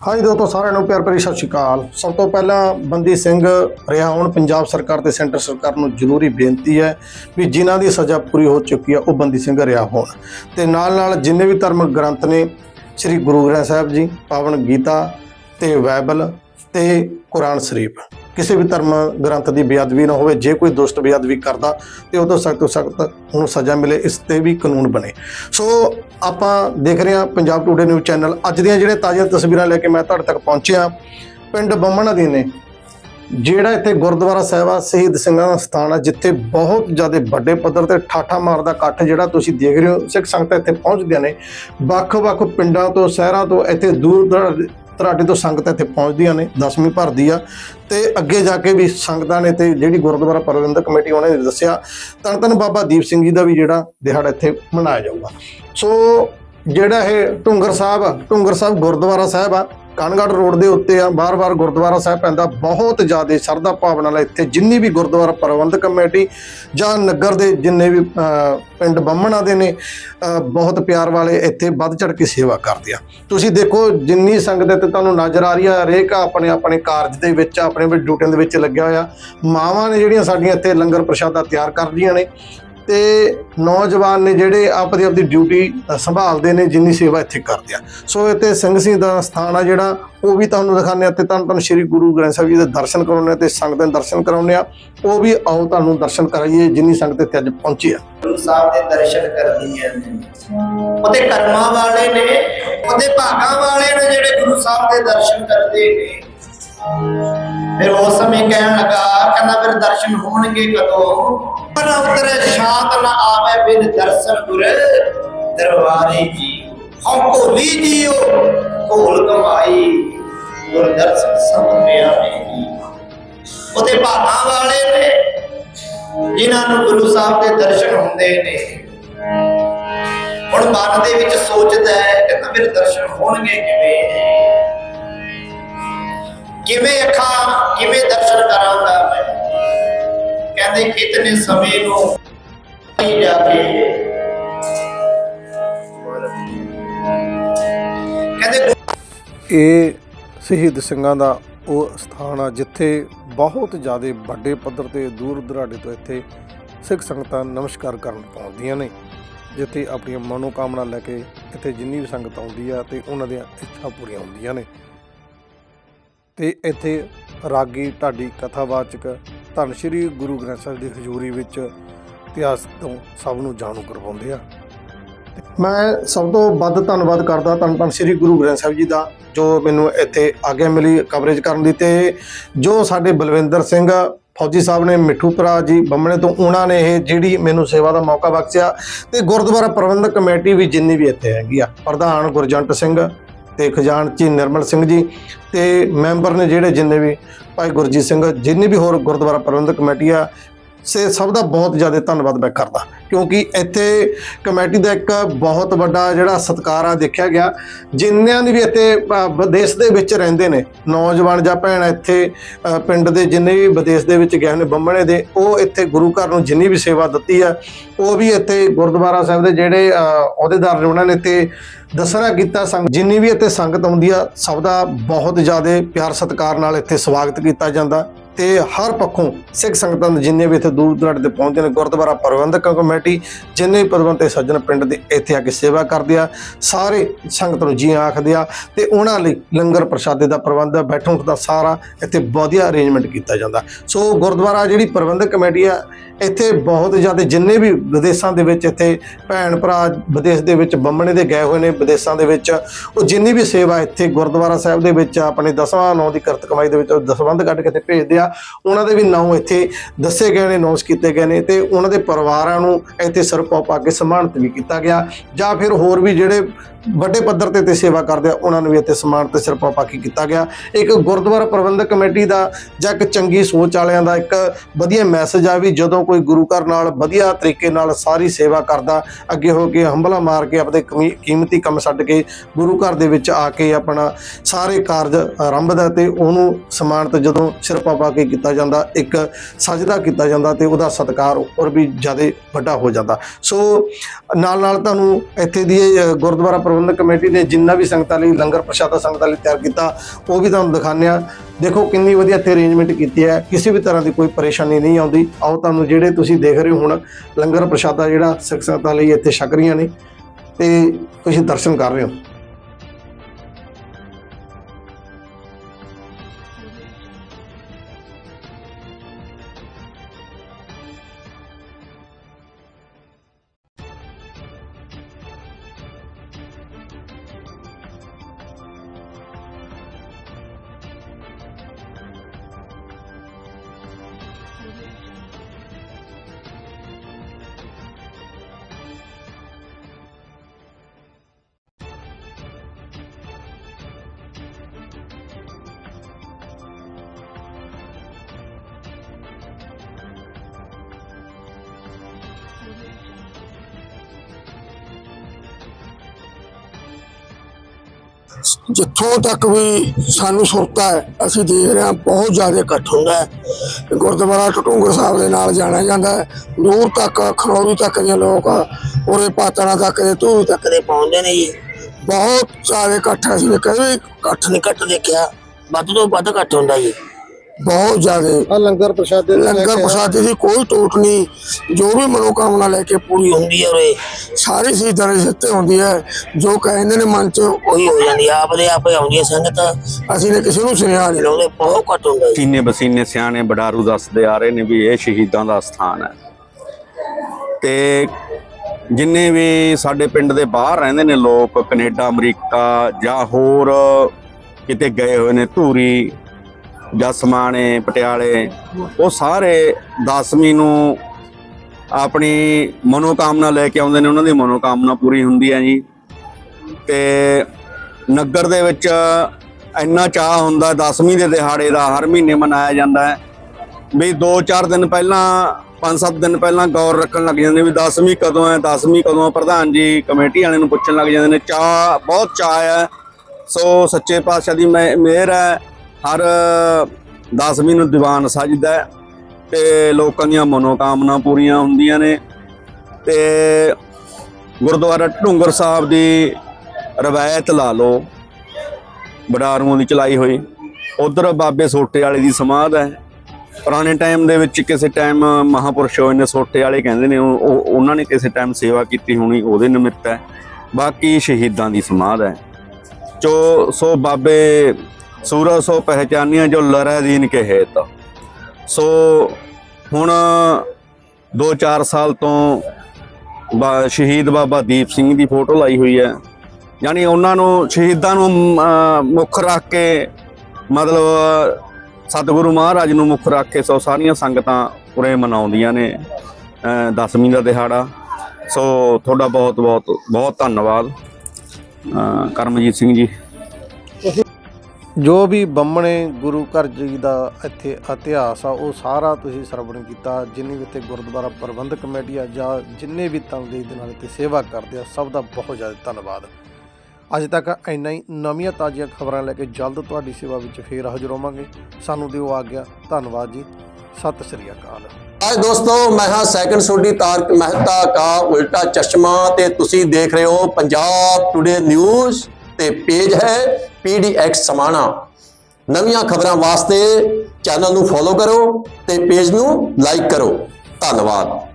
ਹਾਂਜੀ ਦੋਸਤੋ, ਸਾਰਿਆਂ ਨੂੰ ਪਿਆਰ ਭਰੀ ਸਤਿ ਸ਼੍ਰੀ ਅਕਾਲ। ਸਭ ਤੋਂ ਪਹਿਲਾਂ ਬੰਦੀ ਸਿੰਘ ਰਿਹਾ ਹੋਣ ਪੰਜਾਬ ਸਰਕਾਰ ਤੇ ਸੈਂਟਰ ਸਰਕਾਰ ਨੂੰ ਜ਼ਰੂਰੀ ਬੇਨਤੀ ਹੈ ਵੀ ਜਿਨ੍ਹਾਂ ਦੀ ਸਜ਼ਾ ਪੂਰੀ ਹੋ ਚੁੱਕੀ ਹੈ, ਉਹ ਬੰਦੀ ਸਿੰਘ ਰਿਹਾ ਹੋਣ। ਤੇ ਨਾਲ ਨਾਲ ਜਿੰਨੇ ਵੀ ਧਾਰਮਿਕ ਗ੍ਰੰਥ ਨੇ, ਸ੍ਰੀ ਗੁਰੂ ਗ੍ਰੰਥ ਸਾਹਿਬ ਜੀ, ਪਾਵਨ ਗੀਤਾ ਤੇ ਬਾਈਬਲ ਤੇ ਕੁਰਾਨ ਸ਼ਰੀਫ। ਕਿਸੇ ਵੀ ਧਰਮ ਗ੍ਰੰਥ ਦੀ ਬੇਅਦਬੀ ਨਾ ਹੋਵੇ, ਜੇ ਕੋਈ ਦੁਸ਼ਟ ਬੇਅਦਬੀ ਕਰਦਾ ਤੇ ਉਹ ਤੋਂ ਸਖਤ ਤੋਂ ਸਖਤ ਉਹਨੂੰ ਸਜ਼ਾ ਮਿਲੇ, ਇਸ ਤੇ ਵੀ ਕਾਨੂੰਨ ਬਣੇ। ਸੋ ਆਪਾਂ ਦੇਖ ਰਹੇ ਹਾਂ ਪੰਜਾਬ ਟੂਡੇ ਨਿਊਜ਼ ਚੈਨਲ ਅੱਜ ਦੀਆਂ ਜਿਹੜੇ ਤਾਜ਼ੀਆਂ ਤਸਵੀਰਾਂ ਲੈ ਕੇ ਮੈਂ ਤੁਹਾਡੇ ਤੱਕ ਪਹੁੰਚਿਆ, ਪਿੰਡ ਬੰਮਣ ਦੀ ਨੇ, ਜਿਹੜਾ ਇੱਥੇ ਗੁਰਦੁਆਰਾ ਸਾਹਿਬ ਆ, ਸ਼ਹੀਦ ਸਿੰਘਾਂ ਦਾ ਸਥਾਨ ਆ, ਜਿੱਥੇ ਬਹੁਤ ਜ਼ਿਆਦਾ ਵੱਡੇ ਪੱਧਰ ਤੇ ਠਾਠਾ ਮਾਰਦਾ ਇਕੱਠ ਜਿਹੜਾ ਤੁਸੀਂ ਦੇਖ ਰਹੇ ਹੋ, ਸਿੱਖ ਸੰਗਤਾਂ ਇੱਥੇ ਪਹੁੰਚਦੀਆਂ ਨੇ। ਵੱਖ-ਵੱਖ ਪਿੰਡਾਂ ਤੋਂ, ਸ਼ਹਿਰਾਂ ਤੋਂ, ਇੱਥੇ ਦੂਰ ਦਰਾਡੇ ਤੋਂ ਸੰਗਤਾਂ ਇੱਥੇ ਪਹੁੰਚਦੀਆਂ ਨੇ, ਦਸਵੀਂ ਭਰਦੀ ਆ। ਤੇ ਅੱਗੇ ਜਾ ਕੇ ਵੀ ਸੰਗਤਾਂ ਨੇ ਤੇ ਜਿਹੜੀ ਗੁਰਦੁਆਰਾ ਪ੍ਰਬੰਧਕ ਕਮੇਟੀ ਉਹਨੇ ਦੱਸਿਆ ਤਨ ਤਨ ਬਾਬਾ ਦੀਪ ਸਿੰਘ ਜੀ ਦਾ ਵੀ ਜਿਹੜਾ ਦਿਹਾੜਾ ਇੱਥੇ ਮਨਾਇਆ ਜਾਊਗਾ। ਸੋ ਜਿਹੜਾ ਇਹ ਢੁੰਗਰ ਸਾਹਿਬ ਆ, ਢੁੰਗਰ ਸਾਹਿਬ ਗੁਰਦੁਆਰਾ ਸਾਹਿਬ ਆ ਕਾਨਗੜ ਰੋਡ ਦੇ ਉੱਤੇ ਆ ਬਾਰ-ਬਾਰ ਗੁਰਦੁਆਰਾ ਸਾਹਿਬ ਪੈਂਦਾ, ਬਹੁਤ ਜ਼ਿਆਦਾ ਸਰਦਾ ਭਾਵਨਾ ਨਾਲ ਇੱਥੇ ਜਿੰਨੀ ਵੀ ਗੁਰਦੁਆਰਾ ਪ੍ਰਬੰਧਕ ਕਮੇਟੀ ਜਾਂ ਨਗਰ ਦੇ ਜਿੰਨੇ ਵੀ ਪਿੰਡ ਬੰਮਣਾ ਦੇ ਨੇ ਬਹੁਤ ਪਿਆਰ ਵਾਲੇ ਇੱਥੇ ਵੱਧ ਚੜ ਕੇ ਸੇਵਾ ਕਰਦੇ ਆ। ਤੁਸੀਂ ਦੇਖੋ ਜਿੰਨੀ ਸੰਗਤ ਇੱਥੇ ਤੁਹਾਨੂੰ ਨਜ਼ਰ ਆ ਰਹੀ ਆ, ਹਰੇਕ ਆਪਣੇ ਆਪਣੇ ਕਾਰਜ ਦੇ ਵਿੱਚ, ਆਪਣੇ ਡਿਊਟੀਆਂ ਦੇ ਵਿੱਚ ਲੱਗਿਆ ਹੋਇਆ। ਮਾਵਾਂ ਨੇ ਜਿਹੜੀਆਂ ਸਾਡੀਆਂ ਇੱਥੇ ਲੰਗਰ ਪ੍ਰਸ਼ਾਦਾ ਤਿਆਰ ਕਰਦੀਆਂ ਨੇ। ਤੇ ਨੌਜਵਾਨ ਨੇ ਜਿਹੜੇ ਆਪਦੀ ਆਪਦੀ ਡਿਊਟੀ ਸੰਭਾਲਦੇ ਨੇ, ਜਿੰਨੀ ਸੇਵਾ ਇੱਥੇ ਕਰਦੇ ਆ। ਸੋ ਇੱਥੇ ਸਿੰਘ ਸਿੰਘ ਦਾ ਸਥਾਨ ਆ ਜਿਹੜਾ, ਉਹ ਵੀ ਤੁਹਾਨੂੰ ਦਿਖਾਉਂਦੇ ਆ ਤੇ ਤੁਹਾਨੂੰ ਤੁਹਾਨੂੰ ਸ੍ਰੀ ਗੁਰੂ ਗ੍ਰੰਥ ਸਾਹਿਬ ਜੀ ਦੇ ਦਰਸ਼ਨ ਕਰਾਉਂਦੇ ਆ ਤੇ ਸੰਗਤ ਦੇ ਦਰਸ਼ਨ ਕਰਾਉਂਦੇ ਆ। ਉਹ ਵੀ ਆਓ ਤੁਹਾਨੂੰ ਦਰਸ਼ਨ ਕਰਾਈਏ, ਜਿੰਨੀ ਸੰਗਤ ਇੱਥੇ ਅੱਜ ਪਹੁੰਚੀ ਆ। ਗੁਰੂ ਸਾਹਿਬ ਦੇ ਦਰਸ਼ਨ ਕਰਦੀਆਂ ਨੇ ਉਹਦੇ ਕਰਮਾਂ ਵਾਲੇ ਨੇ, ਉਹਦੇ ਭਾਗਾਂ ਵਾਲੇ ਨੇ ਜਿਹੜੇ ਗੁਰੂ ਸਾਹਿਬ ਦੇ ਦਰਸ਼ਨ ਕਰਦੇ ਨੇ। ਫਿਰ ਉਸ ਸਮੇਂ ਕਹਿਣ ਲੱਗਾ, ਕਹਿੰਦਾ ਫਿਰ ਦਰਸ਼ਨ ਹੋਣਗੇ ਕਦੋਂ? ਪਰ ਉਤਰੇ ਸ਼ਾਂਤ ਨਾ ਆਵੇ ਬਿਨ ਦਰਸ਼ਨ ਗੁਰ ਦਰਬਾਰੇ ਜੀ, ਹਉ ਭੋਲੀ ਜੀਓ ਭੋਲ ਕਮਾਈ ਗੁਰ ਦਰਸ਼ਨ ਸਭ ਪਿਆਰੇ ਜੀ। ਉਹਦੇ ਭਾਗਾਂ ਵਾਲੇ ਨੇ, ਜਿਨ੍ਹਾਂ ਨੂੰ ਗੁਰੂ ਸਾਹਿਬ ਦੇ ਦਰਸ਼ਨ ਹੁੰਦੇ ਨੇ, ਹੁਣ ਮਨ ਦੇ ਵਿੱਚ ਸੋਚਦਾ ਹੈ ਕਿ ਤਾਂ ਮੇਰੇ ਦਰਸ਼ਨ ਹੋਣਗੇ ਕਿਵੇਂ? ਕਿਵੇਂ ਅੱਖਾਂ, ਕਿਵੇਂ ਦਰਸ਼ਨ ਕਰਾਂਗਾ ਮੈਂ? ਕਹਿੰਦੇ ਕਿਤਨੇ ਸਮੇਂ ਨੂੰ ਨਹੀਂ ਜਾ ਕੇ ਕਹਿੰਦੇ ਇਹ ਸ਼ਹੀਦ ਸਿੰਘਾਂ ਦਾ ਉਹ ਸਥਾਨ ਆ, ਜਿੱਥੇ ਬਹੁਤ ਜ਼ਿਆਦਾ ਵੱਡੇ ਪੱਧਰ ਤੇ ਦੂਰ ਦੁਰਾਡੇ ਤੋਂ ਇੱਥੇ ਸਿੱਖ ਸੰਗਤਾਂ ਨਮਸਕਾਰ ਕਰਨ ਪਹੁੰਚਦੀਆਂ ਨੇ। ਜਿੱਥੇ ਆਪਣੀਆਂ ਮਨੋਕਾਮਨਾ ਲੈ ਕੇ ਇੱਥੇ ਜਿੰਨੀ ਵੀ ਸੰਗਤ ਆਉਂਦੀ ਆ ਤੇ ਉਹਨਾਂ ਦੀਆਂ ਇੱਛਾ ਪੂਰੀਆਂ ਹੁੰਦੀਆਂ ਨੇ। ਤੇ ਇੱਥੇ ਰਾਗੀ ਢਾਡੀ ਕਥਾਵਾਚਕ ਧੰਨ ਸ਼੍ਰੀ ਗੁਰੂ ਗ੍ਰੰਥ ਸਾਹਿਬ ਦੀ ਹਜ਼ੂਰੀ ਵਿੱਚ ਇਤਿਹਾਸ ਤੋਂ ਸਭ ਨੂੰ ਜਾਣੂ ਕਰਵਾਉਂਦੇ ਆ। ਮੈਂ ਸਭ ਤੋਂ ਵੱਧ ਧੰਨਵਾਦ ਕਰਦਾ ਧੰਨ ਧੰਨ ਸ੍ਰੀ ਗੁਰੂ ਗ੍ਰੰਥ ਸਾਹਿਬ ਜੀ ਦਾ, ਜੋ ਮੈਨੂੰ ਇੱਥੇ ਆਗਿਆ ਮਿਲੀ ਕਵਰੇਜ ਕਰਨ ਦੀ ਤੇ ਜੋ ਸਾਡੇ ਬਲਵਿੰਦਰ ਸਿੰਘ ਫੌਜੀ ਸਾਹਿਬ ਨੇ, ਮਿੱਠੂ ਭਰਾ ਜੀ ਬੰਮਣੇ ਤੋਂ, ਉਹਨਾਂ ਨੇ ਇਹ ਜਿਹੜੀ ਮੈਨੂੰ ਸੇਵਾ ਦਾ ਮੌਕਾ ਬਖਸ਼ਿਆ ਤੇ ਗੁਰਦੁਆਰਾ ਪ੍ਰਬੰਧਕ ਕਮੇਟੀ ਵੀ ਜਿੰਨੀ ਵੀ ਇੱਥੇ ਹੈਗੀ ਆ, ਪ੍ਰਧਾਨ ਗੁਰਜੰਟ ਸਿੰਘ ਤੇ ਖਜ਼ਾਨਚੀ ਨਿਰਮਲ ਸਿੰਘ ਜੀ ਤੇ ਮੈਂਬਰ ਨੇ ਜਿਹੜੇ ਜਿੰਨੇ ਵੀ ਭਾਈ ਗੁਰਜੀਤ ਸਿੰਘ, ਜਿੰਨੇ ਵੀ ਹੋਰ ਗੁਰਦੁਆਰਾ ਪ੍ਰਬੰਧਕ ਕਮੇਟੀ ਆ ਸੇ ਸਭ ਦਾ ਬਹੁਤ ਜ਼ਿਆਦਾ ਧੰਨਵਾਦ ਮੈਂ ਕਰਦਾ। ਕਿਉਂਕਿ ਇੱਥੇ ਕਮੇਟੀ ਦਾ ਇੱਕ ਬਹੁਤ ਵੱਡਾ ਜਿਹੜਾ ਸਤਿਕਾਰ ਆ ਦੇਖਿਆ ਗਿਆ। ਜਿੰਨਿਆਂ ਦੀ ਵੀ ਇੱਥੇ ਵਿਦੇਸ਼ ਦੇ ਵਿੱਚ ਰਹਿੰਦੇ ਨੇ, ਨੌਜਵਾਨ ਜਾਂ ਭੈਣ ਇੱਥੇ ਪਿੰਡ ਦੇ ਜਿੰਨੇ ਵੀ ਵਿਦੇਸ਼ ਦੇ ਵਿੱਚ ਗਏ ਨੇ ਬੰਮਣੇ ਦੇ, ਉਹ ਇੱਥੇ ਗੁਰੂ ਘਰ ਨੂੰ ਜਿੰਨੀ ਵੀ ਸੇਵਾ ਦਿੱਤੀ ਆ, ਉਹ ਵੀ ਇੱਥੇ ਗੁਰਦੁਆਰਾ ਸਾਹਿਬ ਦੇ ਜਿਹੜੇ ਅਹੁਦੇਦਾਰ ਨੇ ਉਹਨਾਂ ਨੇ ਇੱਥੇ ਦੱਸਣਾ ਕੀਤਾ ਸੰਗ, ਜਿੰਨੀ ਵੀ ਇੱਥੇ ਸੰਗਤ ਆਉਂਦੀ ਆ, ਸਭ ਦਾ ਬਹੁਤ ਜ਼ਿਆਦਾ ਪਿਆਰ ਸਤਿਕਾਰ ਨਾਲ ਇੱਥੇ ਸਵਾਗਤ ਕੀਤਾ ਜਾਂਦਾ। ਤੇ ਹਰ ਪੱਖੋਂ ਸਿੱਖ ਸੰਗਤਾਂ ਦੇ ਜਿੰਨੇ ਵੀ ਇੱਥੇ ਦੂਰ ਦਰਾਡੇ ਤੇ ਪਹੁੰਚਦੇ ਨੇ, ਗੁਰਦੁਆਰਾ ਪ੍ਰਬੰਧਕ ਕਮੇਟੀ, ਜਿੰਨੇ ਵੀ ਪ੍ਰਬੰਧ ਤੇ ਸੱਜਣ ਪਿੰਡ ਦੇ ਇੱਥੇ ਆ ਕੇ ਸੇਵਾ ਕਰਦੇ ਆ, ਸਾਰੇ ਸੰਗਤ ਨੂੰ ਜੀ ਆਖਦੇ ਆ ਤੇ ਉਹਨਾਂ ਲਈ ਲੰਗਰ ਪ੍ਰਸ਼ਾਦੇ ਦਾ ਪ੍ਰਬੰਧ ਬੈਠਣ ਉੱਠ ਦਾ ਸਾਰਾ ਇੱਥੇ ਵਧੀਆ ਅਰੇਂਜਮੈਂਟ ਕੀਤਾ ਜਾਂਦਾ। ਸੋ ਗੁਰਦੁਆਰਾ ਜਿਹੜੀ ਪ੍ਰਬੰਧਕ ਕਮੇਟੀ ਆ ਇੱਥੇ ਬਹੁਤ ਜ਼ਿਆਦਾ ਜਿੰਨੇ ਵੀ ਵਿਦੇਸ਼ਾਂ ਦੇ ਵਿੱਚ ਇੱਥੇ ਭੈਣ ਭਰਾ ਵਿਦੇਸ਼ ਦੇ ਵਿੱਚ ਬੰਮਣੇ ਦੇ ਗਏ ਹੋਏ ਨੇ, ਵਿਦੇਸ਼ਾਂ ਦੇ ਵਿੱਚ। ਉਹ ਜਿੰਨੀ ਵੀ ਸੇਵਾ ਇੱਥੇ ਗੁਰਦੁਆਰਾ ਸਾਹਿਬ ਦੇ ਵਿੱਚ ਆਪਣੇ ਦਸਵਾਂ ਨੌ ਦੀ ਕਰਤ ਕਮਾਈ ਦੇ ਵਿੱਚ ਦਸਵੰਧ ਕੱਢ ਕੇ ਇੱਥੇ ਭੇਜਦੇ ਆ। ਉਹਨਾਂ ਦੇ ਵੀ ਨਾਂ ਇੱਥੇ ਦੱਸੇ ਗਏ ਨੇ ਅਨਾਉਂਸ ਕੀਤੇ ਗਏ ਨੇ ਤੇ ਉਹਨਾਂ ਦੇ ਪਰਿਵਾਰਾਂ ਨੂੰ ਇੱਥੇ ਸਰਪਾ ਪਾ ਕੇ ਸਨਮਾਨਿਤ ਵੀ ਕੀਤਾ ਗਿਆ। ਜਾਂ ਫਿਰ ਹੋਰ ਵੀ ਜਿਹੜੇ ਵੱਡੇ ਪੱਧਰ ਤੇ ਤੇ ਸੇਵਾ ਕਰਦੇ ਆ ਉਹਨਾਂ ਨੂੰ ਵੀ ਇੱਥੇ ਸਨਮਾਨਿਤ ਤੇ ਸਿਰਪਾ ਪਾ ਕੇ ਕੀਤਾ ਗਿਆ। ਇੱਕ ਗੁਰਦੁਆਰਾ ਪ੍ਰਬੰਧਕ ਕਮੇਟੀ ਦਾ ਜਾਂ ਇੱਕ ਚੰਗੀ ਸੋਚ ਵਾਲਿਆਂ ਦਾ ਇੱਕ ਵਧੀਆ ਮੈਸੇਜ ਆ ਵੀ ਜਦੋਂ ਕੋਈ ਗੁਰੂ ਘਰ ਨਾਲ ਵਧੀਆ ਤਰੀਕੇ ਨਾਲ ਸਾਰੀ ਸੇਵਾ ਕਰਦਾ ਅੱਗੇ ਹੋ ਕੇ ਹੰਬਲਾ ਮਾਰ ਕੇ ਆਪਣੇ ਕਮੀ- ਕੀਮਤੀ ਕੰਮ ਛੱਡ ਕੇ ਗੁਰੂ ਘਰ ਦੇ ਵਿੱਚ ਆ ਕੇ ਆਪਣਾ ਸਾਰੇ ਕਾਰਜ ਆਰੰਭਦਾ ਤੇ ਉਹਨੂੰ ਸਨਮਾਨਿਤ ਜਦੋਂ ਸਿਰਪਾ ਪਾ ਕੇ ਕੀਤਾ ਜਾਂਦਾ ਇੱਕ ਸਜਦਾ ਕੀਤਾ ਜਾਂਦਾ ਤੇ ਉਹਦਾ ਸਤਿਕਾਰ ਹੋਰ ਵੀ ਜ਼ਿਆਦਾ ਵੱਡਾ ਹੋ ਜਾਂਦਾ। ਸੋ ਨਾਲ ਨਾਲ ਤੁਹਾਨੂੰ ਇੱਥੇ ਦੀ ਇਹ, ਗੁਰਦੁਆਰਾ ਪ੍ਰਬੰਧਕ ਕਮੇਟੀ ਨੇ ਜਿੰਨਾ ਵੀ ਸੰਗਤਾਂ ਲਈ ਲੰਗਰ ਪ੍ਰਸ਼ਾਦਾ ਸੰਗਤਾਂ ਲਈ ਤਿਆਰ ਕੀਤਾ, ਉਹ ਵੀ ਤੁਹਾਨੂੰ ਦਿਖਾਉਂਦੇ ਆ ਦੇਖੋ ਕਿੰਨੀ ਵਧੀਆ ਇੱਥੇ ਅਰੇਂਜਮੈਂਟ ਕੀਤੀ ਹੈ। ਕਿਸੇ ਵੀ ਤਰ੍ਹਾਂ ਦੀ ਕੋਈ ਪਰੇਸ਼ਾਨੀ ਨਹੀਂ ਆਉਂਦੀ। ਆਓ ਤੁਹਾਨੂੰ ਜਿਹੜੇ ਤੁਸੀਂ ਦੇਖ ਰਹੇ ਹੋ ਹੁਣ, ਲੰਗਰ ਪ੍ਰਸ਼ਾਦਾ ਜਿਹੜਾ ਸਿੱਖ ਸੰਗਤਾਂ ਲਈ ਇੱਥੇ ਛਕ ਰਹੀਆਂ ਨੇ, ਤੇ ਤੁਸੀਂ ਦਰਸ਼ਨ ਕਰ ਰਹੇ ਹੋ। ਜਿੱਥੋਂ ਤੱਕ ਵੀ ਸਾਨੂੰ ਸੁਰਤਾ ਹੈ, ਅਸੀਂ ਦੇਖ ਰਹੇ ਹਾਂ ਬਹੁਤ ਜ਼ਿਆਦਾ ਇਕੱਠ ਹੁੰਦਾ ਹੈ। ਗੁਰਦੁਆਰਾ ਟਟੂੰਗਰ ਸਾਹਿਬ ਦੇ ਨਾਲ ਜਾਣਾ ਜਾਂਦਾ ਹੈ। ਦੂਰ ਤੱਕ, ਖਰੋੜੀ ਤੱਕ ਦੇ ਲੋਕ ਉਰੇ ਪਾਤਣਾ ਤੱਕ ਦੇ ਧੂਰੀ ਤੱਕ ਦੇ ਪਹੁੰਚਦੇ ਨੇ ਜੀ। ਬਹੁਤ ਜ਼ਿਆਦਾ ਇਕੱਠ ਅਸੀਂ ਨੇ ਕਦੇ ਇਕੱਠ ਨਹੀਂ ਘੱਟ ਦੇਖਿਆ। ਵੱਧ ਤੋਂ ਵੱਧ ਇਕੱਠ ਹੁੰਦਾ ਜੀ। ਬਹੁਤ ਜ਼ਿਆਦਾ। ਆ ਲੰਗਰ ਪ੍ਰਸ਼ਾਦੇ ਲੰਗਰ ਪ੍ਰਸ਼ਾਦੇ ਦੀ ਕੋਈ ਟੋਟ ਨਹੀਂ। ਜੋ ਵੀ ਮਨੋਕਾਮਨਾ ਲੈ ਕੇ ਪੂਰੀ ਹੁੰਦੀ ਹੈ ਉਰੇ ਸਾਰੀ ਚੀਜ਼ਾਂ ਦੇ ਸਿੱਤੇ ਹੁੰਦੀ ਹੈ। ਜੋ ਕਹਿੰਦੇ ਨੇ ਮਨ ਚ ਉਹੀ ਹੋ ਜਾਂਦੀ ਹੈ। ਆਪਦੇ ਆਪੇ ਆਉਂਦੀ ਹੈ ਸੰਗਤ। ਅਸੀਂ ਨੇ ਕਿਸੇ ਨੂੰ ਸੁਨੇਹਾ ਨਹੀਂ ਲਾਉਂਦੇ ਬਹੁਤ ਘੱਟ ਹੁੰਦਾ ਜੀ। ਸੀਨੇ ਬਸੀਨੇ ਸਿਆਣੇ ਬਡਾਰੂ ਦੱਸਦੇ ਆ ਰਹੇ ਨੇ ਵੀ ਇਹ ਸ਼ਹੀਦਾਂ ਦਾ ਸਥਾਨ ਹੈ। ਤੇ ਜਿੰਨੇ ਵੀ ਸਾਡੇ ਪਿੰਡ ਦੇ ਬਾਹਰ ਰਹਿੰਦੇ ਨੇ ਲੋਕ ਕੈਨੇਡਾ ਅਮਰੀਕਾ ਜਾਂ ਹੋਰ ਕਿਤੇ ਗਏ ਹੋਏ ਨੇ ਧੂਰੀ ਜਸਮਾਣੇ ਪਟਿਆਲੇ, ਉਹ ਸਾਰੇ ਦਸਵੀਂ ਨੂੰ ਆਪਣੀ ਮਨੋਕਾਮਨਾ ਲੈ ਕੇ ਆਉਂਦੇ ਨੇ, ਉਹਨਾਂ ਦੀ ਮਨੋਕਾਮਨਾ ਪੂਰੀ ਹੁੰਦੀ ਹੈ ਜੀ। ਤੇ ਨਗਰ ਦੇ ਵਿੱਚ ਇੰਨਾ ਚਾਹ ਹੁੰਦਾ 10ਵੀਂ ਦੇ ਦਿਹਾੜੇ ਦਾ ਹਰ ਮਹੀਨੇ ਮਨਾਇਆ ਜਾਂਦਾ ਹੈ। ਵੀ 2-4 ਦਿਨ ਪਹਿਲਾਂ 5-7 ਦਿਨ ਪਹਿਲਾਂ ਗੌਰ ਰੱਖਣ ਲੱਗ ਜਾਂਦੇ ਵੀ 10ਵੀਂ ਕਦੋਂ ਹੈ 10ਵੀਂ ਕਦੋਂ ਹੈ, ਪ੍ਰਧਾਨ ਜੀ ਕਮੇਟੀ ਵਾਲਿਆਂ ਨੂੰ ਪੁੱਛਣ ਲੱਗ ਜਾਂਦੇ ਨੇ ਚਾਹ ਬਹੁਤ ਚਾਹ ਹੈ। ਸੋ ਸੱਚੇ ਪਾਤਸ਼ਾਹ ਦੀ ਮਿਹ- ਮਿਹਰ ਹੈ। ਹਰ 10ਵੀਂ ਨੂੰ ਦੀਵਾਨ ਸਜਦਾ ਹੈ ਤੇ ਲੋਕਾਂ ਦੀਆਂ ਮਨੋਕਾਮਨਾ ਪੂਰੀਆਂ ਹੁੰਦੀਆਂ ਨੇ ਤੇ ਗੁਰਦੁਆਰਾ ਢੁੰਗਰ ਸਾਹਿਬ ਦੀ ਰਵਾਇਤ ਲਾ ਲਓ। ਬਡਾਰੂਆਂ ਦੀ ਚਲਾਈ ਹੋਈ। ਉਧਰ ਬਾਬੇ ਸੋਟੇ ਵਾਲੇ ਦੀ ਸਮਾਧ ਹੈ। ਪੁਰਾਣੇ ਟਾਈਮ ਦੇ ਵਿੱਚ ਕਿਸੇ ਟਾਈਮ ਮਹਾਪੁਰਸ਼ ਹੋਏ ਨੇ, ਸੋਟੇ ਵਾਲੇ ਕਹਿੰਦੇ ਨੇ ਉਹ ਉਹਨਾਂ ਨੇ ਕਿਸੇ ਟਾਈਮ ਸੇਵਾ ਕੀਤੀ ਹੋਣੀ, ਉਹਦੇ ਨਿਮਿਤ ਹੈ। ਬਾਕੀ ਸ਼ਹੀਦਾਂ ਦੀ ਸਮਾਧ ਹੈ। ਜੋ ਸੋ ਬਾਬੇ ਸੂਰਜ ਸੋ ਪਹਿਚਾਨੀਆਂ ਜੋ ਲਰੈ ਦੀਨ ਕੇ ਹੇਤ ਸੋ ਹੁਣ 2-4 ਸਾਲ ਤੋਂ ਬਾ- ਸ਼ਹੀਦ ਬਾਬਾ ਦੀਪ ਸਿੰਘ ਦੀ ਫੋਟੋ ਲਾਈ ਹੋਈ ਹੈ। ਯਾਨੀ ਉਹਨਾਂ ਨੂੰ, ਸ਼ਹੀਦਾਂ ਨੂੰ ਮੁੱਖ ਰੱਖ ਕੇ, ਮਤਲਬ, ਸਤਿਗੁਰੂ ਮਹਾਰਾਜ ਨੂੰ ਮੁੱਖ ਰੱਖ ਕੇ ਸੋ ਸਾਰੀਆਂ ਸੰਗਤਾਂ ਉਰੇ ਮਨਾਉਂਦੀਆਂ ਨੇ ਦਸਵੀਂ ਦਾ ਦਿਹਾੜਾ। ਸੋ ਤੁਹਾਡਾ ਬਹੁਤ ਬਹੁਤ ਬਹੁਤ ਧੰਨਵਾਦ ਕਰਮਜੀਤ ਸਿੰਘ ਜੀ। ਜੋ ਵੀ ਬੰਮਣੇ ਗੁਰੂ ਘਰ ਜੀ ਦਾ ਇੱਥੇ ਇਤਿਹਾਸ ਆ, ਉਹ ਸਾਰਾ ਤੁਸੀਂ ਸਰਵਣ ਕੀਤਾ, ਜਿੰਨੀ ਵੀ ਇੱਥੇ ਗੁਰਦੁਆਰਾ ਪ੍ਰਬੰਧਕ ਕਮੇਟੀ ਆ ਜਾਂ ਜਿੰਨੇ ਵੀ ਤਨਦੇਹੀ ਦੇ ਨਾਲ ਇੱਥੇ ਸੇਵਾ ਕਰਦੇ ਆ, ਸਭ ਦਾ ਬਹੁਤ ਜ਼ਿਆਦਾ ਧੰਨਵਾਦ। ਅੱਜ ਤੱਕ ਇੰਨਾ ਹੀ, ਨਵੀਆਂ ਤਾਜ਼ੀਆਂ ਖਬਰਾਂ ਲੈ ਕੇ ਜਲਦ ਤੁਹਾਡੀ ਸੇਵਾ ਵਿੱਚ ਫੇਰ ਹਾਜ਼ਰ ਹੋਵਾਂਗੇ। ਸਾਨੂੰ ਦਿਓ ਆ ਗਿਆ ਧੰਨਵਾਦ ਜੀ। ਸਤਿ ਸ੍ਰੀ ਅਕਾਲ। ਅੱਜ ਦੋਸਤੋ, ਮੈਂ ਹਾਂ ਸੈਕੰਡ ਸੋਡੀ ਤਾਰਕ ਮਹਿਤਾ ਕਾ ਉਲਟਾ ਚਸ਼ਮਾ ਤੇ ਤੁਸੀਂ ਦੇਖ ਰਹੇ ਹੋ ਪੰਜਾਬ ਟੁਡੇ ਨਿਊਜ਼ ਤੇ ਪੇਜ ਹੈ ਪੀਡੀਐਕਸ ਸਮਾਣਾ। ਨਵੀਆਂ ਖਬਰਾਂ ਵਾਸਤੇ ਚੈਨਲ ਨੂੰ ਫੋਲੋ ਕਰੋ ਤੇ ਪੇਜ ਨੂੰ ਲਾਈਕ ਕਰੋ। ਧੰਨਵਾਦ।